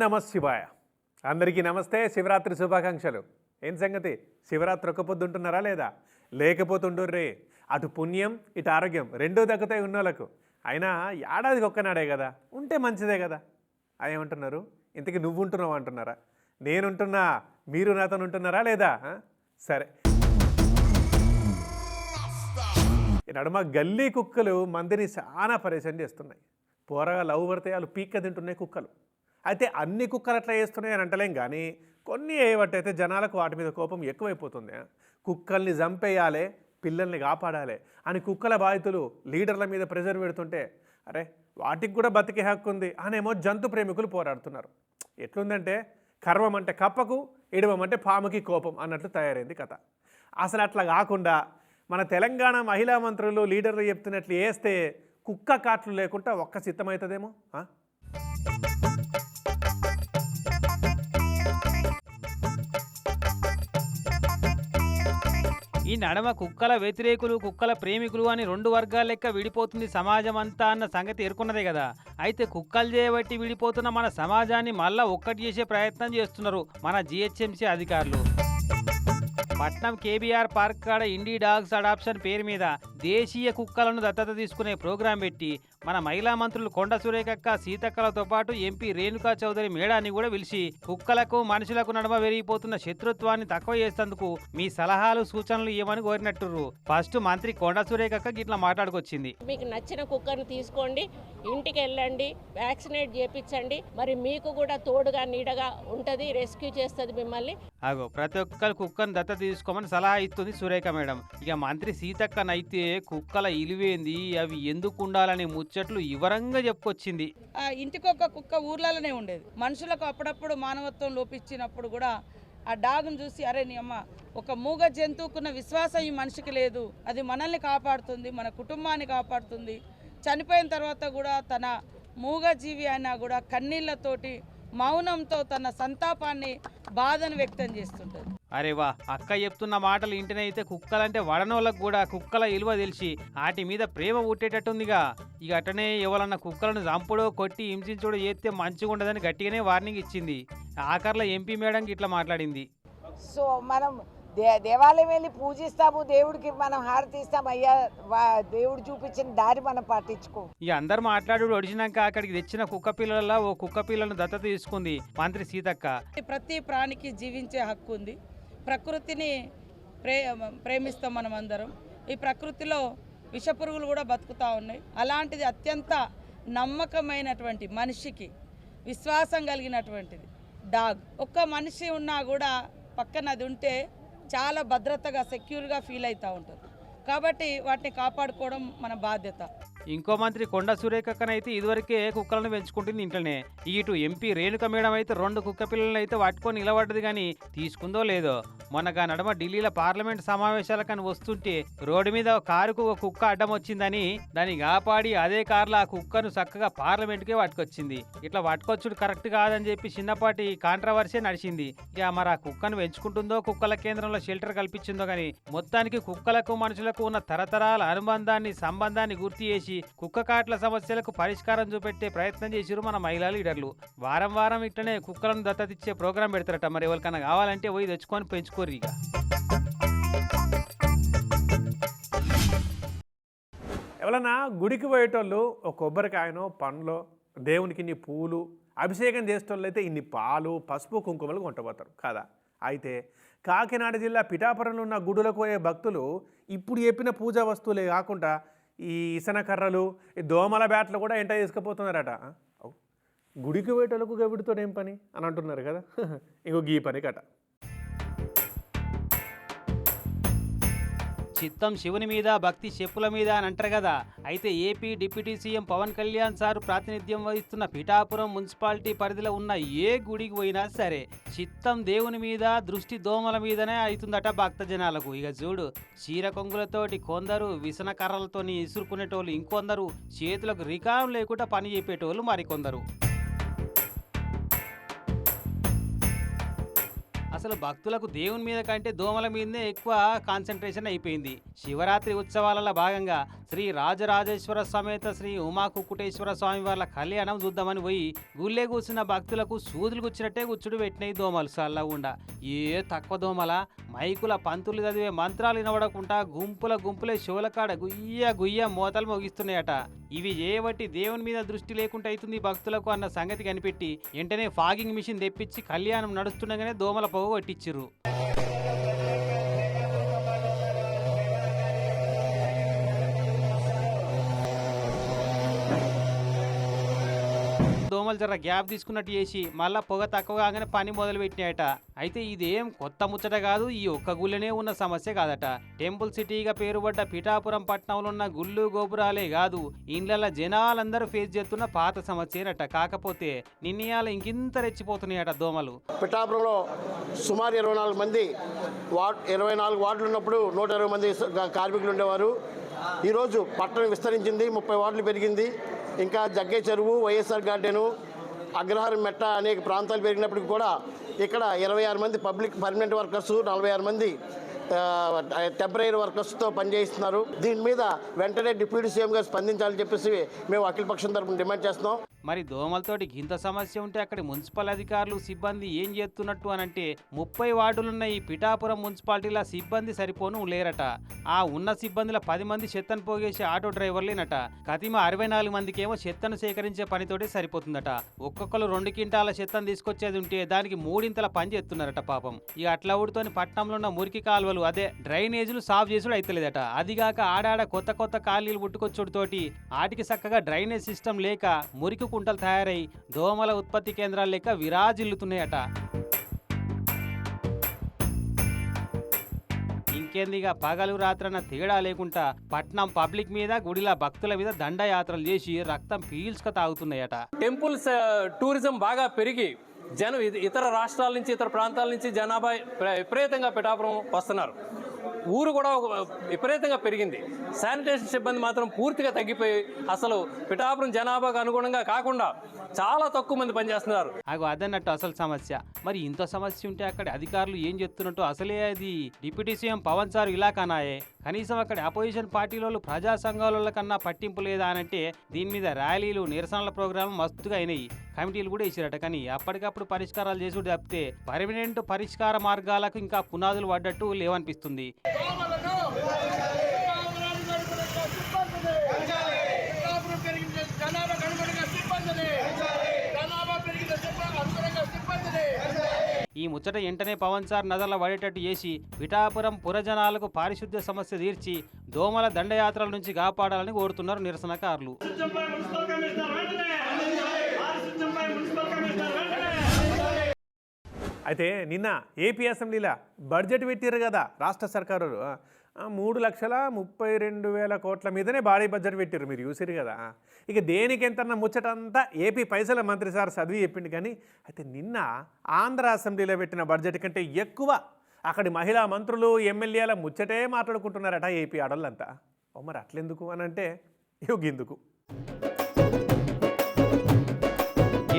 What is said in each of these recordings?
నమ శివాయ. అందరికీ నమస్తే శివరాత్రి శుభాకాంక్షలు. ఏం సంగతి? శివరాత్రి ఒక్క పొద్దుంటున్నారా లేదా? లేకపోతుండ్రే అటు పుణ్యం ఇటు ఆరోగ్యం రెండూ దక్కుతాయి ఉన్నోళ్ళకు. అయినా ఏడాదికి ఒక్కనాడే కదా? ఉంటే మంచిదే కదా? అదేమంటున్నారు? ఇంతకీ నువ్వు ఉంటున్నావు అంటున్నారా? నేనుంటున్నా మీరు నాతో ఉంటున్నారా లేదా? సరే. ఈ నడుమ గల్లీ కుక్కలు మందిని చాలా పరేషాన్ చేస్తున్నాయి. పోరగా లవ్ పడితే వాళ్ళు పీక్క తింటున్నాయి కుక్కలు. అయితే అన్ని కుక్కలు అట్లా చేస్తున్నాయి అని అంటలేం కానీ కొన్ని ఏవట్టయితే జనాలకు వాటి మీద కోపం ఎక్కువైపోతుంది. కుక్కల్ని చంపేయాలి పిల్లల్ని కాపాడాలి అని కుక్కల బాధితులు లీడర్ల మీద ప్రెజర్ పెడుతుంటే అరే వాటికి కూడా బతికే హక్కు ఉంది అనేమో జంతు ప్రేమికులు పోరాడుతున్నారు. ఎట్లుందంటే కర్మం అంటే కప్పకు ఇడవం అంటే పాముకి కోపం అన్నట్లు తయారైంది కథ. అసలు అట్లా కాకుండా మన తెలంగాణ మహిళా మంత్రులు లీడర్లు చెప్తున్నట్లు వేస్తే కుక్క కాట్లు లేకుండా ఒక్క సిద్ధమవుతుందేమో ఈ నడమ కుక్కల వ్యతిరేకులు కుక్కల ప్రేమికులు అని రెండు వర్గాల లెక్క విడిపోతుంది సమాజం అంతా అన్న సంగతి ఎరుకున్నదే కదా. అయితే కుక్కలు చేయబట్టి విడిపోతున్న మన సమాజాన్ని మళ్ళా ఒక్కటి చేసే ప్రయత్నం చేస్తున్నారు మన జిహెచ్ఎంసీ అధికారులు. పట్నం కేబీఆర్ పార్క్ కాడ ఇండీ డాగ్స్ అడాప్షన్ పేరు మీద దేశీయ కుక్కలను దత్తత తీసుకునే ప్రోగ్రాం పెట్టి మన మహిళా మంత్రులు కొండ సురేఖక్క సీతక్కలతో పాటు ఎంపీ రేణుకా చౌదరి మేడాన్ని కూడా పిలిచి కుక్కలకు మనుషులకు నడుమ పెరిగిపోతున్న శత్రుత్వాన్ని తక్కువ చేసేందుకు మీ సలహాలు సూచనలు ఇవ్వమని కోరినట్టుర్రు. ఫస్ట్ మంత్రి కొండ సురేఖక్క గిట్లా మాట్లాడుకొచ్చింది. మీకు నచ్చిన కుక్కర్ని తీసుకోండి ఇంటికి వెళ్ళండి వ్యాక్సినేట్ చేపించండి మరి మీకు కూడా తోడుగా నీడగా ఉంటుంది రెస్క్యూ చేస్తుంది మిమ్మల్ని. అగో ప్రతి ఒక్కరు కుక్కను దత్త తీసుకోమని సలహా ఇస్తుంది సురేఖ మేడం. ఇక మంత్రి సీతక్కనైతే కుక్కల ఇలువేంది? అవి ఎందుకు ఉండాలనే ముచ్చట్లు వివరంగా చెప్పుకొచ్చింది. ఇంటికొక కుక్క ఊర్లలోనే ఉండేది. మనుషులకు అప్పుడప్పుడు మానవత్వం లోపించినప్పుడు కూడా ఆ డాగ్ను చూసి అరే నీ అమ్మ ఒక మూగ జంతువుకున్న విశ్వాసం ఈ మనిషికి లేదు. అది మనల్ని కాపాడుతుంది మన కుటుంబాన్ని కాపాడుతుంది. చనిపోయిన తర్వాత కూడా తన మూగజీవి అయినా కూడా కన్నీళ్ళతోటి మౌనంతో తన సంతాపాన్ని బాధను వ్యక్తం చేస్తుంటుంది. అరే వా అక్క చెప్తున్న మాటలు ఇంటినైతే కుక్కలంటే వడనోళ్ళకు కూడా కుక్కల ఇలువ తెలిసి వాటి మీద ప్రేమ పుట్టేటట్టుందిగా. ఇక అటనే ఎవరన్నా కుక్కలను చంపుడో కొట్టి హింసించుడో చేస్తే మంచిగా ఉండదని గట్టిగానే వార్నింగ్ ఇచ్చింది. ఆఖర్లో ఎంపీ మేడం ఇట్లా మాట్లాడింది. సో మనం దే దేవాలయం వెళ్ళి పూజిస్తాము దేవుడికి మనం హారతి ఇస్తాం అయ్యా వా- దేవుడు చూపించిన దారి మనం పట్టించుకో ఇక అందరు మాట్లాడు ఒడిచినాక అక్కడికి తెచ్చిన కుక్క పిల్లల ఓ కుక్క పిల్లను దత్తత తీసుకుంది మంత్రి సీతక్క. ప్రతి ప్రాణికి జీవించే హక్కు ఉంది. ప్రకృతిని ప్రే ప్రేమిస్తాం మనం అందరం. ఈ ప్రకృతిలో విషపురుగులు కూడా బతుకుతూ ఉన్నాయి. అలాంటిది అత్యంత నమ్మకమైనటువంటి మనిషికి విశ్వాసం కలిగినటువంటిది. డాగ్ ఒక్క మనిషి ఉన్నా కూడా పక్కన అది ఉంటే చాలా భద్రతగా సెక్యూర్గా ఫీల్ అవుతూ ఉంటారు కాబట్టి వాటిని కాపాడుకోవడం మన బాధ్యత. ఇంకో మంత్రి కొండ సురేఖక్కనైతే ఇదివరకే కుక్కలను పెంచుకుంటుంది ఇంట్లోనే. ఇటు ఎంపీ రేణుక మేడం అయితే రెండు కుక్క పిల్లలను అయితే పట్టుకొని నిలబడ్డది కానీ తీసుకుందో లేదో. మొన్నగా నడమ ఢిల్లీలో పార్లమెంట్ సమావేశాలకని వస్తుంటే రోడ్డు మీద కారుకు ఒక కుక్క అడ్డం వచ్చిందని దాన్ని కాపాడి అదే కారులో ఆ కుక్కను చక్కగా పార్లమెంట్కే పట్టుకొచ్చింది. ఇట్లా పట్టుకొచ్చుడు కరెక్ట్ కాదని చెప్పి చిన్నపాటి కాంట్రవర్సీ నడిచింది. ఇక మరి ఆ కుక్కను పెంచుకుంటుందో కుక్కల కేంద్రంలో షెల్టర్ కల్పించిందో కానీ మొత్తానికి కుక్కలకు మనుషులకు ఉన్న తరతరాల అనుబంధాన్ని సంబంధాన్ని గుర్తు చేసి కుక్క కాట్ల సమస్యలకు పరిష్కారం చూపెట్టే ప్రయత్నం చేసిరు మన మహిళా లీడర్లు. వారం వారం ఇట్లనే కుక్కలను దత్తతిచ్చే ప్రోగ్రాం పెడతారట. మరి ఎవరికైనా కావాలంటే పోయి తెచ్చుకొని పెంచుకోరు ఇక. ఎవరన్నా గుడికి పోయేటోళ్ళు ఒక కొబ్బరికాయనో పండ్లో దేవునికి ఇన్ని పూలు అభిషేకం చేసేటోళ్ళు అయితే ఇన్ని పాలు పసుపు కుంకుమలు కొంటపోతారు కదా? అయితే కాకినాడ జిల్లా పిఠాపురంలో ఉన్న గుడులకు పోయే భక్తులు ఇప్పుడు చెప్పిన పూజా వస్తువులే కాకుండా ఈ ఇసన కర్రలు ఈ దోమల బ్యాట్లు కూడా ఎంట తీసుకుపోతున్నారట. గుడికి పోయేటోళ్ళకు గవిడితో ఏం పని? అని అంటున్నారు కదా. ఇంకో గీ పని కట చిత్తం శివుని మీద భక్తి చెప్పుల మీద అని అంటారు కదా. అయితే AP deputy CM Pawan Kalyan sir ప్రాతినిధ్యం వహిస్తున్న పిఠాపురం మున్సిపాలిటీ పరిధిలో ఉన్న ఏ గుడికి పోయినా సరే చిత్తం దేవుని మీద దృష్టి దోమల మీదనే అవుతుందట భక్త జనాలకు. ఇక చూడు చీర కొంగులతోటి కొందరు విసన కర్రలతోని ఇసురుకునేటోళ్ళు ఇంకొందరు చేతులకు రికాం లేకుండా పని చెప్పేటోళ్ళు మరికొందరు అసలు భక్తులకు దేవుని మీద కంటే దోమల మీదనే ఎక్కువ కాన్సన్ట్రేషన్ అయిపోయింది. శివరాత్రి ఉత్సవాలలో భాగంగా శ్రీ రాజరాజేశ్వర సమేత శ్రీ ఉమా కుక్కుటేశ్వర స్వామి వాళ్ళ కళ్యాణం చూద్దామని పోయి గుళ్ళే కూర్చున్న భక్తులకు సూదులు కూర్చున్నట్టే కూర్చుడు పెట్టినాయి దోమలు చల్లగుండా ఏ తక్కువ దోమల? మైకుల పంతులు చదివే మంత్రాలు వినబడకుండా గుంపుల గుంపులే శివులకాడ గుయ్య గుయ్య మోతలు మోగిస్తున్నాయట. ఇవి చేయబట్టి దేవుని మీద దృష్టి లేకుండా అవుతుంది భక్తులకు అన్న సంగతి కనిపెట్టి వెంటనే ఫాగింగ్ మిషన్ తెప్పించి కళ్యాణం నడుస్తుండగానే దోమల పోవు కొట్టించిర్రు దోమలు జర గ్యాప్ తీసుకున్నట్టు చేసి మళ్ళా పొగ తక్కువ కాగానే పని మొదలుపెట్టినాయట. అయితే ఇదేం కొత్త ముచ్చట కాదు ఈ ఒక్క గుళ్ళనే ఉన్న సమస్య కాదట. టెంపుల్ సిటీగా పేరుపడ్డ పిఠాపురం పట్టణంలో ఉన్న గుళ్ళు గోపురాలే కాదు ఇండ్ల జనాలందరూ ఫేస్ చేస్తున్న పాత సమస్యనట. కాకపోతే నిన్నయాల ఇంకింత రెచ్చిపోతున్నాయట దోమలు. పిఠాపురంలో సుమారు ఇరవై నాలుగు మంది వార్డ్ ఇరవై నాలుగు వార్డులు ఉన్నప్పుడు నూట ఇరవై మంది కార్మికులు ఉండేవారు. ఈరోజు పట్టణం విస్తరించింది ముప్పై వార్డులు పెరిగింది. ఇంకా జగ్గే చెరువు వైఎస్ఆర్ గార్డెను అగ్రహారం మెట్ట అనేక ప్రాంతాలు పెరిగినప్పటికీ కూడా ఇక్కడ ఇరవై ఆరు మంది పబ్లిక్ పర్మనెంట్ వర్కర్స్ నలభై ఆరు మంది టెంపరీ వర్కర్స్తో పనిచేస్తున్నారు దీని మీద వెంటనే డిప్యూటీ సీఎం గారు స్పందించాలని చెప్పేసి మేము అఖిలపక్షం తరఫున డిమాండ్ చేస్తున్నాం. మరి దోమలతోటి గింత సమస్య ఉంటే అక్కడి మున్సిపల్ అధికారులు సిబ్బంది ఏం చేస్తున్నట్టు అనంటే ముప్పై వార్డులున్న ఈ పిఠాపురం మున్సిపాలిటీల సిబ్బంది సరిపోను లేరట. ఆ ఉన్న సిబ్బందిల పది మంది చెత్తను పోగేసే ఆటో డ్రైవర్లేనట. కతిమ అరవై నాలుగు మందికేమో చెత్తను సేకరించే పనితోటి సరిపోతుందట. ఒక్కొక్కరు రెండు క్వింటాల చెత్తను తీసుకొచ్చేది ఉంటే దానికి మూడింతల పని చేస్తున్నారట పాపం. ఇక అట్లా ఊడితోని పట్టణంలో ఉన్న మురికి కాలువలు అదే డ్రైనేజీలు సాఫ్ చేసుడు అయితలేదట. అదిగాక ఆడాడ కొత్త కొత్త ఖాళీలు పుట్టుకొచ్చుడుతోటి ఆటికి చక్కగా డ్రైనేజ్ సిస్టమ్ లేక మురికి కుంటలు తయారై దోమల ఉత్పత్తి కేంద్రాలు లేక విరాజిల్లుతున్నాయట. ఇంకేందిగా పగలు రాత్రన తేడా లేకుండా పట్నం పబ్లిక్ మీద గుడిలా భక్తుల మీద దండయాత్రలు చేసి రక్తం పీల్చుక తాగుతున్నాయట. టెంపుల్స్ టూరిజం బాగా పెరిగి జనం ఇతర రాష్ట్రాల నుంచి ఇతర ప్రాంతాల నుంచి జనాభా ప్ర- విపరీతంగా పిఠాపురం వస్తున్నారు. ఊరు కూడా ఒక విపరీతంగా పెరిగింది. శానిటేషన్ సిబ్బంది మాత్రం పూర్తిగా తగ్గిపోయి అసలు పిఠాపురం జనాభాకు అనుగుణంగా కాకుండా చాలా తక్కువ మంది పనిచేస్తున్నారు. అగో అదన్నట్టు అసలు సమస్య. మరి ఇంత సమస్య ఉంటే అక్కడ అధికారులు ఏం చెప్తున్నట్టు అసలే అది డిప్యూటీ సీఎం పవన్ సార్ ఇలా కనాయే. కనీసం అక్కడ అపోజిషన్ పార్టీల ప్రజా సంఘాల కన్నా పట్టింపు లేదా అనంటే దీని మీద ర్యాలీలు నిరసనల ప్రోగ్రాంలు మస్తుగా అయినాయి. కమిటీలు కూడా ఇచ్చారట కానీ అప్పటికప్పుడు పరిష్కారాలు చేసుడు తప్పితే పర్మనెంట్ పరిష్కార మార్గాలకు ఇంకా పునాదులు పడ్డట్టు లేవనిపిస్తుంది. ఈ ముచ్చట వెంటనే పవన్ సార్ నజర్ల పడేటట్టు చేసి పిఠాపురం పురజనాలకు పారిశుద్ధ్య సమస్య తీర్చి దోమల దండయాత్రల నుంచి కాపాడాలని కోరుతున్నారు నిరసనకారులు. అయితే నిన్న ఏపీ అసెంబ్లీలో బడ్జెట్ పెట్టారు కదా రాష్ట్ర సర్కారు. మూడు లక్షల ముప్పై రెండు వేల కోట్ల మీదనే భారీ బడ్జెట్ పెట్టారు మీరు చూసిరు కదా. ఇక దేనికి ఎంతన్న ముచ్చటంతా ఏపీ పైసల మంత్రి సార్ చదివి చెప్పిండు కానీ అయితే నిన్న ఆంధ్ర అసెంబ్లీలో పెట్టిన బడ్జెట్ కంటే ఎక్కువ అక్కడి మహిళా మంత్రులు ఎమ్మెల్యేల ముచ్చటే మాట్లాడుకుంటున్నారట ఏపీ ఆడోళ్ళంతా. ఓ మరి అట్లెందుకు అని అంటే యోగిందుకు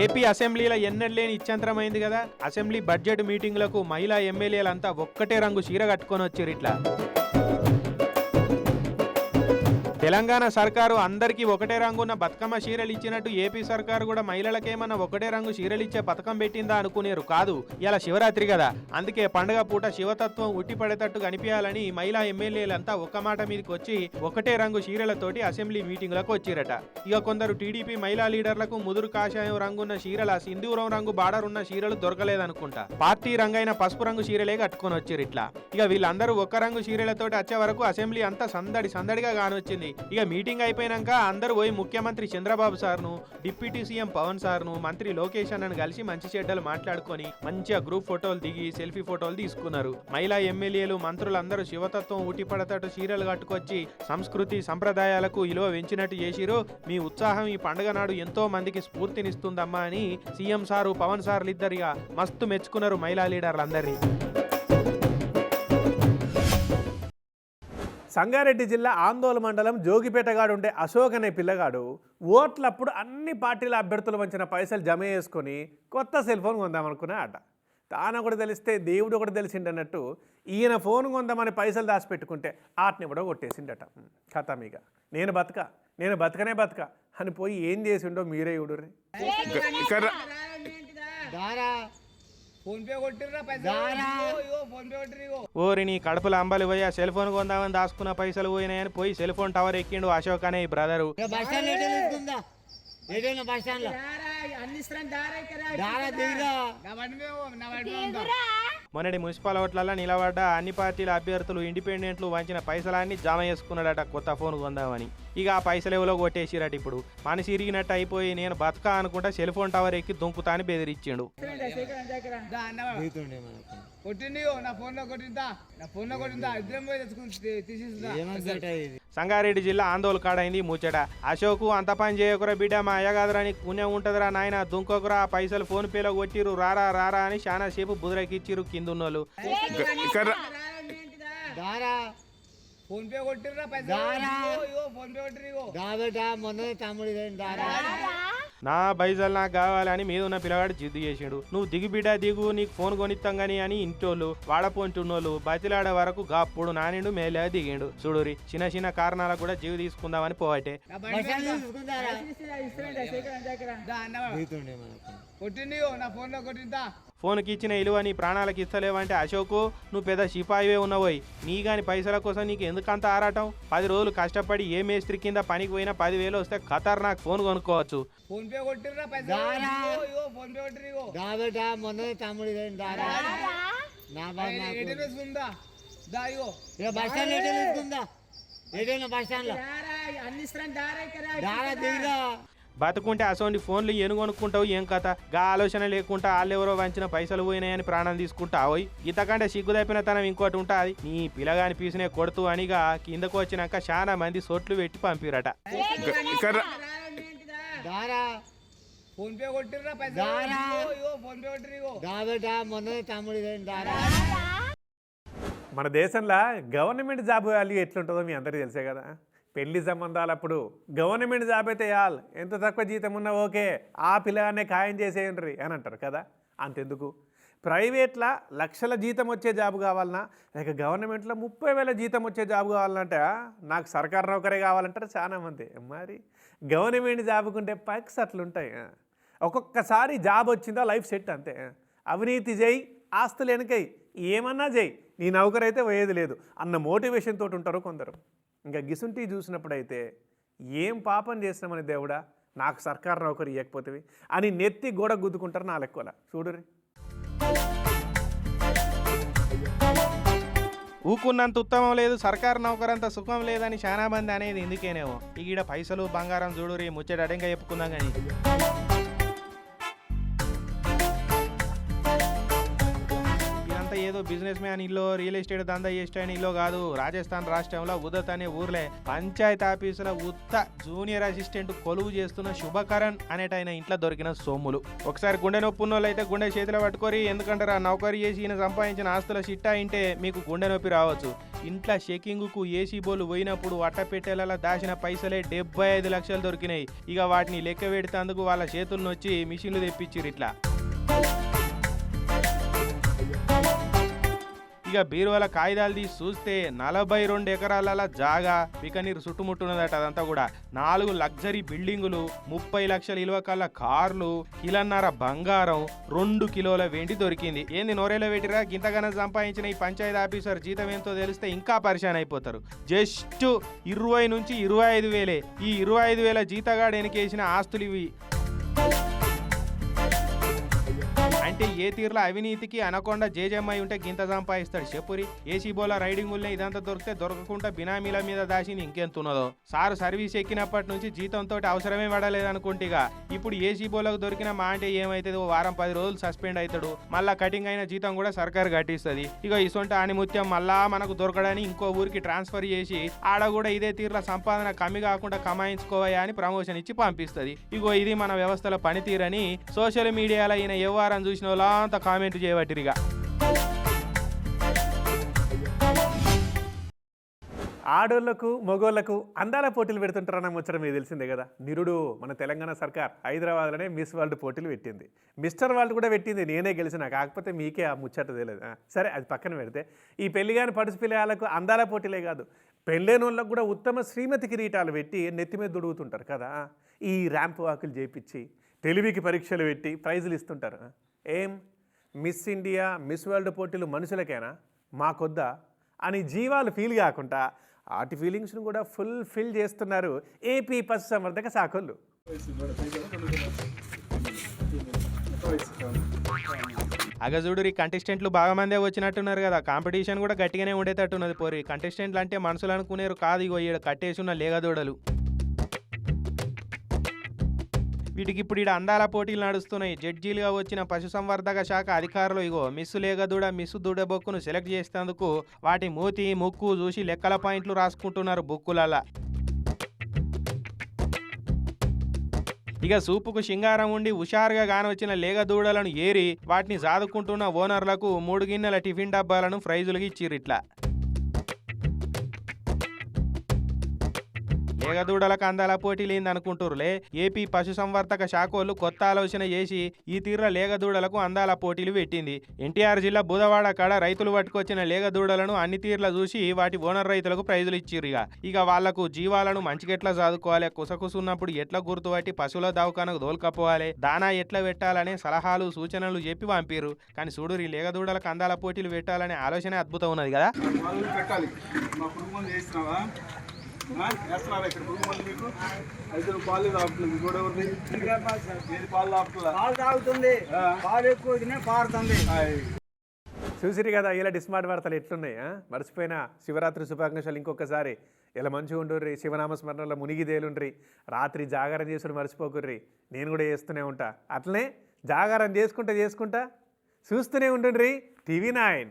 ఏపీ అసెంబ్లీలో ఎన్నడలేని ఇచ్చంతరమైంది కదా. అసెంబ్లీ బడ్జెట్ మీటింగ్లకు మహిళా ఎమ్మెల్యేలంతా ఒక్కటే రంగు చీర కట్టుకొని వచ్చారు ఇట్లా. తెలంగాణ సర్కారు అందరికీ ఒకటే రంగున్న బతుకమ్మ చీరలు ఇచ్చినట్టు ఏపీ సర్కారు కూడా మహిళలకేమన్నా ఒకటే రంగు చీరలు ఇచ్చే పథకం పెట్టిందా అనుకునేరు కాదు. ఇలా శివరాత్రి కదా. అందుకే పండగ పూట శివతత్వం ఉట్టిపడేటట్టు కనిపించాలని మహిళా ఎమ్మెల్యేలంతా ఒక్క మాట మీదకి వచ్చి ఒకటే రంగు చీరలతోటి అసెంబ్లీ మీటింగులకు వచ్చిరట. ఇక కొందరు టీడీపీ మహిళా లీడర్లకు ముదురు కాషాయం రంగున్న చీరల సింధూరం రంగు బార్డర్ ఉన్న చీరలు దొరకలేదనుకుంటా. పార్టీ రంగైన పసుపు రంగు చీరలే కట్టుకొని వచ్చిరిట్లా ఇట్లా ఇక వీళ్ళందరూ ఒక్క రంగు చీరలతోటి వచ్చే వరకు అసెంబ్లీ అంతా సందడి సందడిగా కానొచ్చింది ఇక మీటింగ్ అయిపోయినాక అందరూ పోయి ముఖ్యమంత్రి చంద్రబాబు సార్ను డిప్యూటీ సీఎం పవన్ సార్ను మంత్రి లోకేష్ అన్నను కలిసి మంచి చెడ్డలు మాట్లాడుకొని మంచిగా గ్రూప్ ఫోటోలు దిగి సెల్ఫీ ఫోటోలు తీసుకున్నారు. మహిళా ఎమ్మెల్యేలు మంత్రులందరూ శివతత్వం ఊటిపడతట్టు చీరలు కట్టుకొచ్చి సంస్కృతి సంప్రదాయాలకు విలువ పెంచినట్టు చేసిరు మీ ఉత్సాహం ఈ పండుగ నాడు ఎంతో మందికి స్ఫూర్తినిస్తుందమ్మా అని సీఎం సారు పవన్ సార్లు ఇద్దరిగా మస్తు మెచ్చుకున్నారు మహిళా లీడర్లందరినీ. సంగారెడ్డి జిల్లా ఆందోళన మండలం జోగిపేటగాడు ఉండే అశోక్ అనే పిల్లగాడు ఓట్లప్పుడు అన్ని పార్టీల అభ్యర్థులు వంచిన పైసలు జమ చేసుకొని కొత్త సెల్ ఫోన్ కొందామనుకున్నా అట తాను ఒకటి తెలిస్తే దేవుడు ఒకటి తెలిసిండు అన్నట్టు ఈయన ఫోన్ కొందామని పైసలు దాచిపెట్టుకుంటే ఆటని కూడా కొట్టేసిండట. కథమిగ నేను బతక నేను బతకనే బతక అని పోయి ఏం చేసిండో మీరే చూడుర్రి. ఓరి నీ కడుపులో అంబలి పోయి ఆ సెల్ ఫోన్ కొందామని దాచుకున్న పైసలు పోయినాయని పోయి సెల్ ఫోన్ టవర్ ఎక్కిండు అశోక్ అనే ఈ బ్రదరు. ఏదైనా బస్ స్టాండ్లో దారా దిగురా. మొన్నటి మున్సిపల్ ఓట్లలో నిలబడ్డ అన్ని పార్టీల అభ్యర్థులు ఇండిపెండెంట్లు వంచిన పైసలన్నీ జమ చేసుకున్నాడట కొత్త ఫోన్ కొందామని. ఇక ఆ పైసలు ఎవరో కొట్టేసిరట ఇప్పుడు. మనిషి ఇరిగినట్టు అయిపోయి నేను బతక అనుకుంటా సెల్ ఫోన్ టవర్ ఎక్కి దుంకుతా అని బెదిరించిండు కొట్టింది నా ఫోన్లో కొట్టిందా? నా ఫోన్లో కొట్టిందా? ఇద్దరం పోయి తెచ్చుకుని ఇది. సంగారెడ్డి జిల్లా ఆందోళన కాడైంది ముచ్చట అశోకు అంత పని చేయకురా బిడ్డ మా అయ్యగాదురా నీకు పుణ్యం ఉంటుందిరా నాయన దుంకోకురా ఆ పైసలు ఫోన్ పేలో కొట్టిరు రారా రారా అని చాలా సేపు బుదరకిచ్చిరు కిందున్నోళ్ళు దారా ఫోన్ పే ఫోన్ పే మొన్న తమ్ముడు నా పైసలు నాకు కావాలని మీద ఉన్న పిల్లగాడు జిద్దు చేసిండు. నువ్వు దిగు బిడ్డ దిగు నీకు ఫోన్ కొనిస్తాం గాని అని ఇంటోళ్ళు వాడపోంటున్నోళ్ళు బతిలాడే వరకు గాప్పుడు నానిండు మేలే దిగిండు. చూడురి చిన్న చిన్న కారణాలకు కూడా జీవి తీసుకుందామని పోవటే కొట్టింది నా ఫోన్లో కొట్టిందా? ఫోన్కి ఇచ్చిన ఇలువ నీ ప్రాణాలకు ఇస్తలేవంటే అశోకు నువ్వు పెద్ద సిపాయివే ఉన్నవోయ్. నీ గాని పైసల కోసం నీకు ఎందుకంత ఆరాటం? పది రోజులు కష్టపడి ఏ మేస్త్రి కింద పనికి పోయినా పదివేలు వస్తే ఖతర్ నాకు ఫోన్ కొనుక్కోవచ్చు. ఫోన్ పే ఫోన్ పే మొన్న తమ్ముడు బస్ స్టాండ్ ఏదైనా బస్ స్టాండ్లో. దారా దిగురా. బతుకుంటే అసోంటి ఫోన్లు ఏను కొనుక్కుంటావు? ఏం కథ? గా ఆలోచన లేకుండా వాళ్ళెవరో వంచిన పైసలు పోయినాయని ప్రాణం తీసుకుంటావు ఇంతకంటే సిగ్గు తప్పిన తనం ఇంకోటి ఉంటుంది. నీ పిల్లగాని పీసునే కొడుతూ అనిగా కిందకు వచ్చినాక చాలా మంది సొట్లు పెట్టి పంపిరట. ఫోన్ పే కొట్టిర్రా ఫోన్ పే మొన్న తమ్ముడు దారా. మన దేశంలో గవర్నమెంట్ జాబ్ వాల్యూ ఎట్లుంటుందో మీ అందరికీ తెలిసే కదా. పెళ్ళి సంబంధాలప్పుడు గవర్నమెంట్ జాబ్ అయితే యాల్ ఎంత తక్కువ జీతం ఉన్నా ఓకే ఆ పిల్లగానే ఖాయం చేసేయండి అని అంటారు కదా అంతెందుకు? ప్రైవేట్లో లక్షల జీతం వచ్చే జాబ్ కావాలన్నా లేక గవర్నమెంట్లో ముప్పై వేల జీతం వచ్చే జాబ్ కావాలంటే నాకు సర్కారు నౌకరే కావాలంటారు చాలా మంది. మరి? గవర్నమెంట్ జాబ్కుంటే పక్స్ అట్లుంటాయి ఒక్కొక్కసారి జాబ్ వచ్చిందో లైఫ్ సెట్ అంతే అవినీతి చేయి ఆస్తులు వెనకయి. ఏమన్నా చేయి. నీ నౌకరైతే పోయేది లేదు. అన్న మోటివేషన్ తోటి ఉంటారు కొందరు. ఇంకా గిసుంటి చూసినప్పుడైతే ఏం పాపం చేసినామని దేవుడా? నాకు సర్కారు నౌకరు ఇవ్వకపోతే అని నెత్తి గోడ గుద్దుకుంటారు నా లెక్కల. చూడురి ఊకున్నంత ఉత్తమం లేదు సర్కారు నౌకరంత సుఖం లేదని చాలామంది అనేది ఎందుకేనేమో. ఈడ పైసలు బంగారం చూడురి ముచ్చట అడంగా చెప్పుకుందాం కానీ. బిజినెస్ మ్యాన్ ఇల్లు రియల్ ఎస్టేట్ దందా చేస్తాయని ఇల్లు కాదు. రాజస్థాన్ రాష్ట్రంలో ఉదత్ అనే ఊర్లే. పంచాయతీ ఆఫీసుల ఉత్త జూనియర్ అసిస్టెంట్ కొలువు చేస్తున్న శుభకరణ్ అనేటైన ఇంట్లో దొరికిన సొమ్ములు. ఒకసారి గుండె నొప్పి ఉన్న అయితే గుండె చేతిలో పట్టుకొని ఎందుకంటారా నౌకరీ చేసి ఈయన సంపాదించిన ఆస్తుల చిట్టా ఇంటే మీకు గుండె నొప్పి రావచ్చు. ఇంట్లో షెకింగ్కు ఏసీ బోలు పోయినప్పుడు అట్టపెట్టెలలో దాచిన పైసలే డెబ్బై ఐదు లక్షలు దొరికినాయి. ఇక వాటిని లెక్క పెడితేందుకు వాళ్ళ చేతులను వచ్చి మిషన్లు తెప్పించారు ఇట్లా. ఇక బీరువాల కాగితాలు తీసి చూస్తే నలభై రెండు ఎకరాల జాగా బికనీరు చుట్టుముట్టున్నదట అదంతా కూడా. నాలుగు లగ్జరీ బిల్డింగులు ముప్పై లక్షల ఇలువ కల్ల కార్లు కిలన్నర బంగారం రెండు కిలోల వెండి దొరికింది. ఏంది నోరేలో పెట్టిరా గింతగానం సంపాదించిన ఈ పంచాయతీ ఆఫీసర్ జీతం ఎంతో తెలిస్తే ఇంకా పరిశాన్ అయిపోతారు. జస్ట్ ఇరవై నుంచి ఇరవై ఐదు వేలే. ఈ ఇరవై ఐదు వేల జీతగాడు ఎనికేసిన ఆస్తులు ఇవి ఏ తీరులో అవినీతికి అనకుండా జేజమ్మాయి ఉంటే గింత సంపాదిస్తాడు. చెప్పురి ఏసీ బోల రైడింగ్ ఉల్నే ఇదంతా దొరికితే దొరకకుండా బినామీల మీద దాచింది ఇంకేం ఉన్నదో సారు సర్వీస్ ఎక్కినప్పటి నుంచి జీతంతో అవసరమే పడలేదనుకుంటేగా. ఇప్పుడు ఏసీ బోలకు దొరికిన మా అంటే ఏమైతుంది ఓ వారం పది రోజులు సస్పెండ్ అవుతాడు మళ్ళా కటింగ్ అయిన జీతం కూడా సర్కారు కట్టిస్తుంది. ఇక ఇసొంటి ఆనిముత్యం మళ్ళా మనకు దొరకడని ఇంకో ఊరికి ట్రాన్స్ఫర్ చేసి ఆడ కూడా ఇదే తీరులో సంపాదన కమ్మి కాకుండా కమాయించుకోవయా అని ప్రమోషన్ ఇచ్చి పంపిస్తుంది. ఇగో ఇది మన వ్యవస్థల పనితీరని సోషల్ మీడియాలో ఈయన వ్యవహారం చూసిన అంత కామెంట్ చేయబట్టిరిగా. ఆడోళ్ళకు మగోళ్ళకు అందాల పోటీలు పెడుతుంటారన్న ముచ్చట మీకు తెలిసిందే కదా? నిరుడు మన తెలంగాణ సర్కార్ హైదరాబాద్లోనే మిస్ వరల్డ్ పోటీలు పెట్టింది. మిస్టర్ వరల్డ్ కూడా పెట్టింది నేనే గెలిచిన కాకపోతే మీకే ఆ ముచ్చట తెలియదు. సరే అది పక్కన పెడితే ఈ పెళ్ళి కాని పడుసు పిల్లలకు అందాల పోటీలే కాదు పెళ్ళైన వాళ్ళకు కూడా ఉత్తమ శ్రీమతి కిరీటాలు పెట్టి నెత్తి మీద దొడుగుతుంటారు కదా? ఈ ర్యాంప్ వాకులు చేపించి తెలివికి పరీక్షలు పెట్టి ప్రైజులు ఇస్తుంటారు. ఏం? మిస్ ఇండియా మిస్ వరల్డ్ పోటీలు మనుషులకేనా? మాకొద్దా? అని జీవాలు ఫీల్ కాకుండా వాటి ఫీలింగ్స్ను కూడా ఫుల్ ఫిల్ చేస్తున్నారు ఏపీ పశుసంవర్ధక శాఖలు. అగజుడురి కంటెస్టెంట్లు బాగా మందే వచ్చినట్టున్నారు కదా. కాంపిటీషన్ కూడా గట్టిగానే ఉండేటట్టున్నది పోరి కంటెస్టెంట్లు అంటే మనుషులు అనుకునేరు కాదు ఇగో ఈడ కట్టేసున్న లేగదోడలు. వీటికి ఇప్పుడు ఈడ అందాల పోటీలు నడుస్తున్నాయి. జడ్జీలుగా వచ్చిన పశుసంవర్ధక శాఖ అధికారులు ఇగో మిస్సు లేగదూడ మిస్సు దూడబొక్కును సెలెక్ట్ చేసేందుకు వాటి మూతి ముక్కు చూసి లెక్కల పాయింట్లు రాసుకుంటున్నారు బుక్కులలో. ఇక సూపుకు శింగారం ఉండి హుషారుగా కానొచ్చిన లేగ దూడలను ఏరి వాటిని సాదుకుంటున్న ఓనర్లకు మూడు గిన్నెల టిఫిన్ డబ్బాలను ప్రైజులుగా ఇచ్చిర్రిట్లా ఇట్లా కందాల అందాల పోటీలేంది అనుకుంటురులే ఏపీ పశుసంవర్ధక శాఖోళ్ళు కొత్త ఆలోచన చేసి ఈ తీర్ర లేగదూడలకు అందాల పోటీలు పెట్టింది. ఎన్టీఆర్ జిల్లా బుధవాడ కాడ రైతులు పట్టుకొచ్చిన లేగదూడలను అన్ని తీర్ల చూసి వాటి ఓనర్ రైతులకు ప్రైజులు ఇచ్చిర్రు ఇక వాళ్ళకు జీవాలను మంచిగెట్లా చదువుకోవాలి కుసకుసున్నప్పుడు ఎట్లా గుర్తుపట్టి పశువుల దవాఖానకు దోలుకపోవాలి? దానా ఎట్లా పెట్టాలనే సలహాలు సూచనలు చెప్పి పంపిరు కానీ చూడు ఈ లేగదూడలకు అందాల పోటీలు పెట్టాలనే ఆలోచన అద్భుతం ఉన్నది కదా వాళ్ళు పెట్టాలి మా పురుగు మందు వేస్తున్నావా ఆ? వేస్తున్నారా ఇక్కడ పురుగు మందు మీకు? అయితే నువ్వు పాలు తాగుతుంది కూడా ఎవరిది? ఏది పాలు తాగుతుందా పాలు తాగుతుంది. పాలు ఎక్కువ తినే పారుతుంది. చూసిరు కదా ఇలా డిస్మార్ట్ వార్తలు ఎట్లున్నాయి ఆ? మర్చిపోయిన శివరాత్రి శుభాకాంక్షలు ఇంకొకసారి. ఇలా మంచిగా ఉండుర్రి శివనామ స్మరణలో మునిగి తేలుండ్రి రాత్రి జాగారం చేసుడు మర్చిపోకుర్రి. నేను కూడా చేస్తూనే ఉంటా. అట్లనే జాగారం చేసుకుంటా చేసుకుంటా చూస్తూనే ఉండుండ్రి. TV nine.